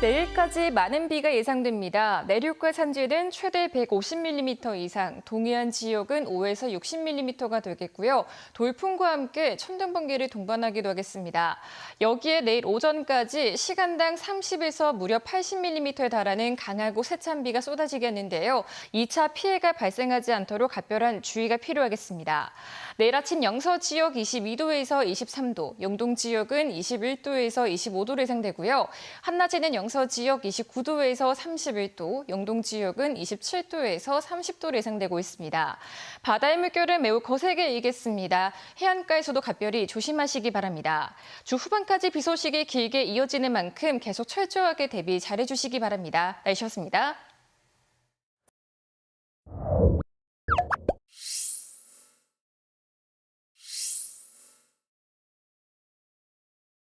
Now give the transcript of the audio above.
내일까지 많은 비가 예상됩니다. 내륙과 산지는 최대 150mm 이상, 동해안 지역은 5에서 60mm가 되겠고요. 돌풍과 함께 천둥 번개를 동반하기도 하겠습니다. 여기에 내일 오전까지 시간당 30에서 무려 80mm에 달하는 강하고 세찬 비가 쏟아지겠는데요. 2차 피해가 발생하지 않도록 각별한 주의가 필요하겠습니다. 내일 아침 영서 지역 22도에서 23도, 영동 지역은 21도에서 25도로 예상되고요. 한낮에는 영서 지역 29도에서 31도, 영동 지역은 27도에서 30도로 예상되고 있습니다. 바다의 물결은 매우 거세게 일겠습니다. 해안가에서도 각별히 조심하시기 바랍니다. 주 후반까지 비 소식이 길게 이어지는 만큼 계속 철저하게 대비 잘해주시기 바랍니다. 날씨였습니다.